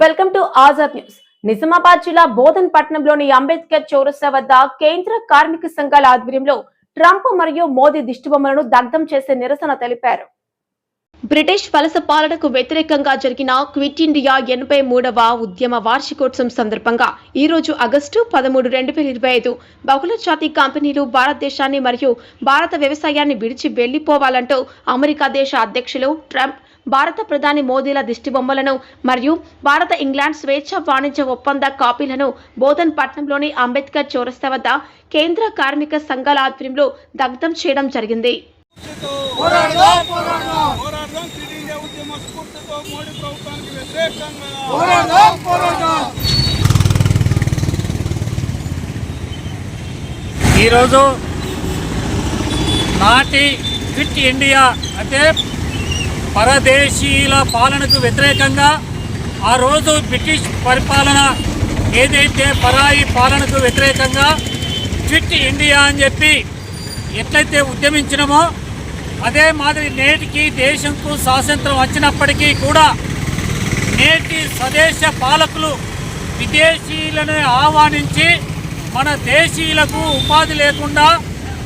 Welcome to Azad news. Nizamabad జిల్లా బోధన్ పట్టణంలోని అంబేద్కర్ చౌరస్తా వద్ద కేంద్ర కార్మిక సంఘాల ఆధ్వర్యంలో ట్రంప్ మరియు మోదీ దిష్టిబొమ్మలను దగ్ధం చేసే నిరసన తెలిపారు. బ్రిటిష్ వలస పాలనకు వ్యతిరేకంగా జరిగిన క్విట్ ఇండియా ఎనభై మూడవ ఉద్యమ వార్షికోత్సవం సందర్భంగా ఈ రోజు ఆగస్టు పదమూడు రెండు వేల ఇరవై ఐదు బహుళ జాతి కంపెనీలు భారతదేశాన్ని మరియు భారత వ్యవసాయాన్ని విడిచి వెళ్ళిపోవాలంటూ అమెరికా దేశ అధ్యక్షులు ట్రంప్ భారత ప్రధాని మోదీల దిష్టిబొమ్మలను మరియు భారత ఇంగ్లాండ్ స్వేచ్ఛ వాణిజ్య ఒప్పంద కాపీలను బోధన్ పట్నంలోని అంబేద్కర్ చౌరస్తా వద్ద కేంద్ర కార్మిక సంఘాల ఆధ్వర్యంలో దగ్ధం చేయడం జరిగింది. ఈరోజు నాటి ఫిట్ ఇండియా అంటే పరదేశీయుల పాలనకు వ్యతిరేకంగా ఆ రోజు బ్రిటిష్ పరిపాలన ఏదైతే పరాయి పాలనకు వ్యతిరేకంగా క్విట్ ఇండియా అని చెప్పి ఎట్లయితే ఉద్యమించినమో అదే మాదిరి నేటికి దేశంకు స్వాతంత్రం వచ్చినప్పటికీ కూడా నేటి స్వదేశ పాలకులు విదేశీయులను ఆహ్వానించి మన దేశీయులకు ఉపాధి లేకుండా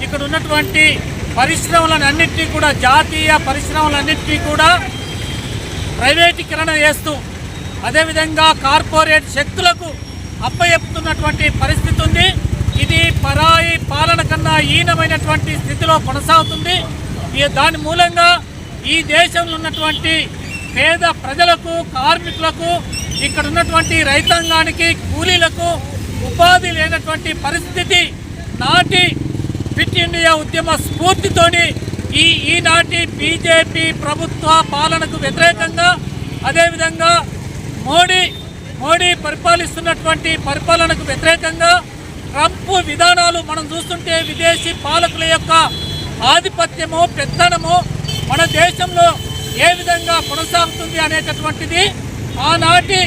ఇక్కడ ఉన్నటువంటి పరిశ్రమలన్నింటినీ కూడా జాతీయ పరిశ్రమలన్నింటినీ కూడా ప్రైవేటీకరణ చేస్తూ అదేవిధంగా కార్పొరేట్ శక్తులకు అప్పయెప్పుతున్నటువంటి పరిస్థితి ఉంది. ఇది పరాయి పాలన కన్నా హీనమైనటువంటి స్థితిలో కొనసాగుతుంది. దాని మూలంగా ఈ దేశంలో ఉన్నటువంటి పేద ప్రజలకు కార్మికులకు ఇక్కడ ఉన్నటువంటి రైతాంగానికి కూలీలకు ఉపాధి లేనటువంటి పరిస్థితి నాటి ఫిట్ ఇండియా ఉద్యమ స్ఫూర్తితోని ఈ ఈనాటి బీజేపీ ప్రభుత్వ పాలనకు వ్యతిరేకంగా అదేవిధంగా మోడీ మోడీ పరిపాలిస్తున్నటువంటి పరిపాలనకు వ్యతిరేకంగా ట్రంప్ విధానాలు మనం చూస్తుంటే విదేశీ పాలకుల యొక్క ఆధిపత్యము పెత్తనము మన దేశంలో ఏ విధంగా కొనసాగుతుంది అనేటటువంటిది ఆనాటి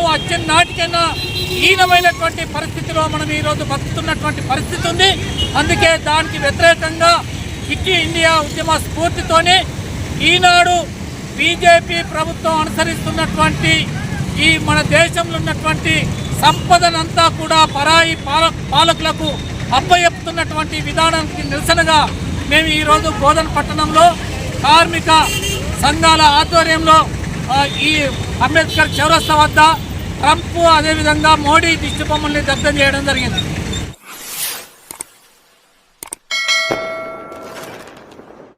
స్వాతంత్రం వచ్చిన నాటికైనా హీనమైనటువంటి పరిస్థితిలో మనం ఈరోజు బతుకుతున్నటువంటి పరిస్థితి ఉంది. అందుకే దానికి వ్యతిరేకంగా కిట్టి ఇండియా ఉద్యమ స్ఫూర్తితోనే ఈనాడు బీజేపీ ప్రభుత్వం అనుసరిస్తున్నటువంటి ఈ మన దేశంలో ఉన్నటువంటి సంపదనంతా కూడా పరాయి పాల పాలకులకు అప్పయెప్పుతున్నటువంటి విధానానికి నిరసనగా మేము ఈరోజు బోధన పట్టణంలో కార్మిక సంఘాల ఆధ్వర్యంలో ఈ అంబేద్కర్ చౌరస్తా వద్ద ట్రంప్ అదేవిధంగా మోడీ దిష్టి బొమ్మల్ని దగ్ధం చేయడం జరిగింది.